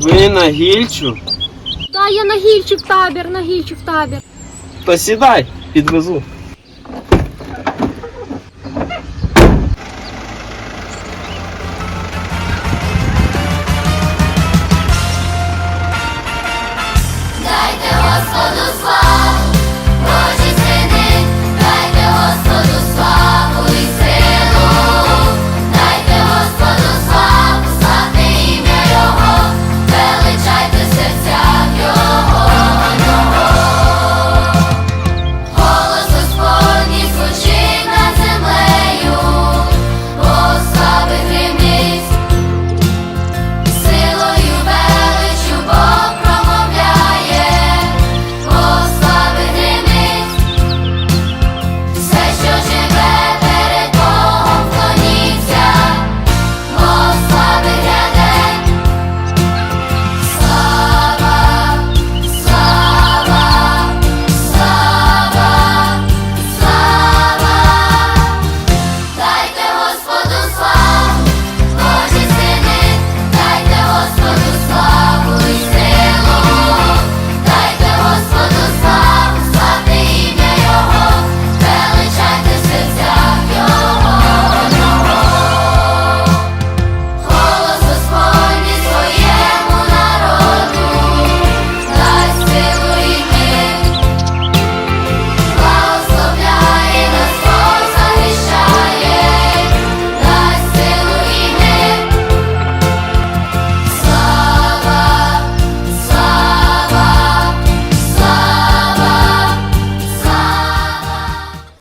Ви на гільчу? Та я на гільчі в табір, на гільчі в табір. То сідай, підвезу. Дайте Господу славу!